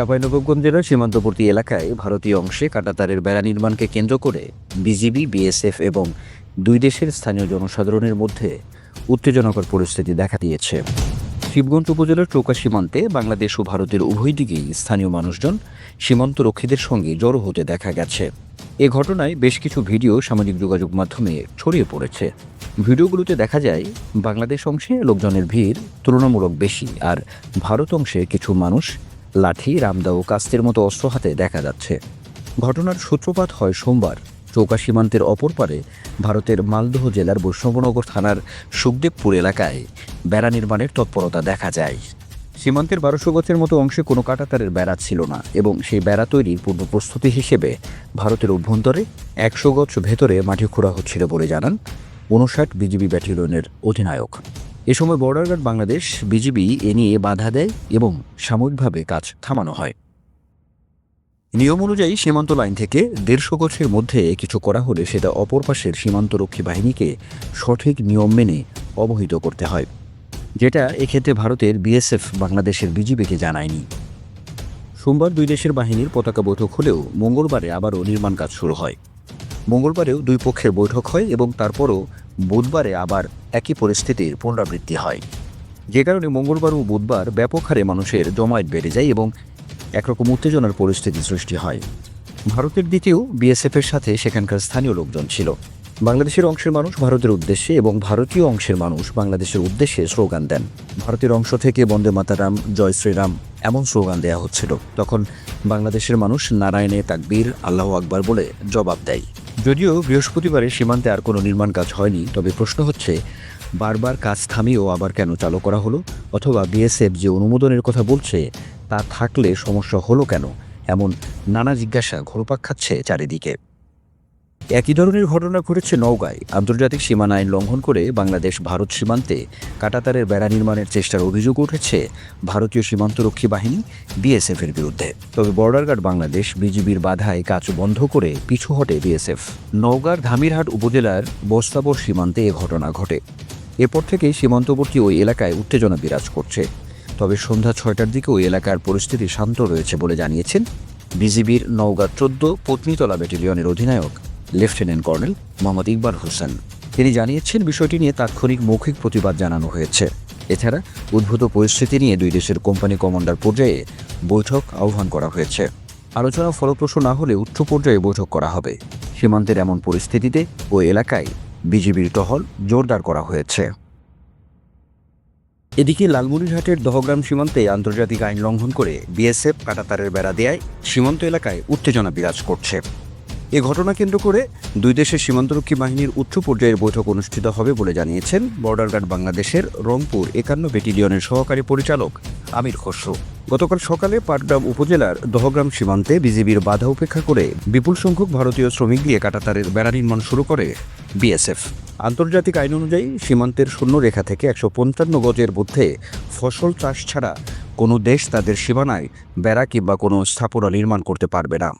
চাঁপাইনবাবগঞ্জ জেলার সীমান্তবর্তী এলাকায় ভারতীয় অংশে কাটাতারের বেড়া নির্মাণকে কেন্দ্র করে বিজিবি, বিএসএফ এবং দুই দেশের স্থানীয় জনসাধারণের মধ্যে উত্তেজনকর পরিস্থিতি দেখা দিয়েছে। শিবগঞ্জ উপজেলার চৌকা সীমান্তে বাংলাদেশ ও ভারতের উভয় দিকেই স্থানীয় মানুষজন সীমান্ত রক্ষীদের সঙ্গে জড়ো হতে দেখা গেছে। এ ঘটনায় বেশ কিছু ভিডিও সামাজিক যোগাযোগ মাধ্যমে ছড়িয়ে পড়েছে। ভিডিওগুলোতে দেখা যায়, বাংলাদেশ অংশে লোকজনের ভিড় তুলনামূলক বেশি আর ভারত অংশে কিছু মানুষ লাঠি রামদা ও কাস্তের মতো অস্ত্র হাতে দেখা যাচ্ছে। ঘটনার সূত্রপাত হয় সোমবার। চৌকা সীমান্তের অপর পারে ভারতের মালদহ জেলার বৈষ্ণবনগর থানার সুখদেবপুর এলাকায় বেড়া নির্মাণের তৎপরতা দেখা যায়। সীমান্তের বারোশো গছের মতো অংশে কোনো কাটাতারের বেড়া ছিল না এবং সেই বেড়া তৈরির পূর্ব প্রস্তুতি হিসেবে ভারতের অভ্যন্তরে একশো গছ ভেতরে মাটি খোঁড়া হচ্ছিল বলে জানান উনষাট বিজিবি ব্যাটালিয়নের অধিনায়ক। এ সময় বর্ডার গার্ড বাংলাদেশ বিজিবি এ নিয়ে বাধা দেয় এবং সাময়িকভাবে কাজ থামানো হয়। নিয়ম অনুযায়ী সীমান্ত লাইন থেকে দেড়শো গছের মধ্যে কিছু করা হলে সেটা অপর পাশের সীমান্তরক্ষী বাহিনীকে সঠিক নিয়ম মেনে অবহিত করতে হয়, যেটা এক্ষেত্রে ভারতের বিএসএফ বাংলাদেশের বিজিবিকে জানায়নি। সোমবার দুই দেশের বাহিনীর পতাকা বৈঠক হলেও মঙ্গলবারে আবারও নির্মাণ কাজ শুরু হয়। মঙ্গলবারেও দুই পক্ষের বৈঠক হয় এবং তারপরও বুধবারে আবার একই পরিস্থিতির পুনরাবৃত্তি হয়। যে কারণে মঙ্গলবার ও বুধবার ব্যাপক হারে মানুষের জমায়েত বেড়ে যায় এবং একরকম উত্তেজনার পরিস্থিতি সৃষ্টি হয়। ভারতের দিকেও বিএসএফের সাথে সেখানকার স্থানীয় লোকজন ছিল। বাংলাদেশের অংশের মানুষ ভারতের উদ্দেশ্যে এবং ভারতীয় অংশের মানুষ বাংলাদেশের উদ্দেশ্যে স্লোগান দেন। ভারতের অংশ থেকে বন্দে মাতারাম, জয় শ্রীরাম এমন স্লোগান দেয়া হচ্ছিল। তখন বাংলাদেশের মানুষ নারায়ণে তাকবীর, আল্লাহ আকবার বলে জবাব দেয়। যদিও বৃহস্পতিবারে সীমান্তে আর কোনো নির্মাণ কাজ হয়নি, তবে প্রশ্ন হচ্ছে, বারবার কাজ থামিয়েও আবার কেন চালু করা হলো? অথবা বিএসএফ যে অনুমোদনের কথা বলছে, তা থাকলে সমস্যা হলো কেন? এমন নানা জিজ্ঞাসা ঘোরপাক খাচ্ছে চারিদিকে। একই ধরনের ঘটনা ঘটেছে নওগাঁয়। আন্তর্জাতিক সীমানা আইন লঙ্ঘন করে বাংলাদেশ ভারত সীমান্তে কাটাতারের বেড়া নির্মাণের চেষ্টার অভিযোগ উঠেছে ভারতীয় সীমান্তরক্ষী বাহিনী, বিএসএফ এর বিরুদ্ধে। তবে বর্ডার গার্ড বাংলাদেশ বিজিবির বাধায় কাজ বন্ধ করে পিছু হটে বিএসএফ। নওগাঁর ধামিরহাট উপজেলার বস্তাবর সীমান্তে এ ঘটনা ঘটে। এরপর থেকেই সীমান্তবর্তী ওই এলাকায় উত্তেজনা বিরাজ করছে। তবে সন্ধ্যা ছয়টার দিকে ওই এলাকার পরিস্থিতি শান্ত রয়েছে বলে জানিয়েছেন বিজিবির নওগাঁ চোদ্দ পত্নীতলা ব্যাটালিয়নের অধিনায়ক লেফটেন্যান্ট কর্নেল মোহাম্মদ ইকবাল হোসেন। তিনি জানিয়েছেন, বিষয়টি নিয়ে তাৎক্ষণিক মৌখিক প্রতিবাদ জানানো হয়েছে। এছাড়া উদ্ভূত পরিস্থিতি নিয়ে দুই দেশের কোম্পানি কমান্ডার পর্যায়ে বৈঠক আহ্বান করা হয়েছে। আলোচনা ফলপ্রসূ না হলে উচ্চ পর্যায়ে বৈঠক করা হবে। সীমান্তের এমন পরিস্থিতিতে ওই এলাকায় বিজিবির টহল জোরদার করা হয়েছে। এদিকে লালমনিরহাটের দহগ্রাম সীমান্তে আন্তর্জাতিক আইন লঙ্ঘন করে বিএসএফ কাটাতারের বেড়া দেয় সীমান্ত এলাকায় উত্তেজনা বিরাজ করছে। এ ঘটনা কেন্দ্র করে দুই দেশের সীমান্তরক্ষী বাহিনীর উচ্চ পর্যায়ের বৈঠক অনুষ্ঠিত হবে বলে জানিয়েছেন বর্ডার গার্ড বাংলাদেশের রংপুর একান্ন ব্যাটালিয়নের সহকারী পরিচালক আমির খসরু। গতকাল সকালে পাটগ্রাম উপজেলার দহগ্রাম সীমান্তে বিজিবির বাধা উপেক্ষা করে বিপুল সংখ্যক ভারতীয় শ্রমিক দিয়ে কাটাতারের বেড়া নির্মাণ শুরু করে বিএসএফ। আন্তর্জাতিক আইন অনুযায়ী সীমান্তের শূন্যরেখা থেকে একশো পঞ্চান্ন গজের মধ্যে ফসল চাষ ছাড়া কোনো দেশ তাদের সীমানায় বেড়া কিংবা কোনো স্থাপনা নির্মাণ করতে পারবে না।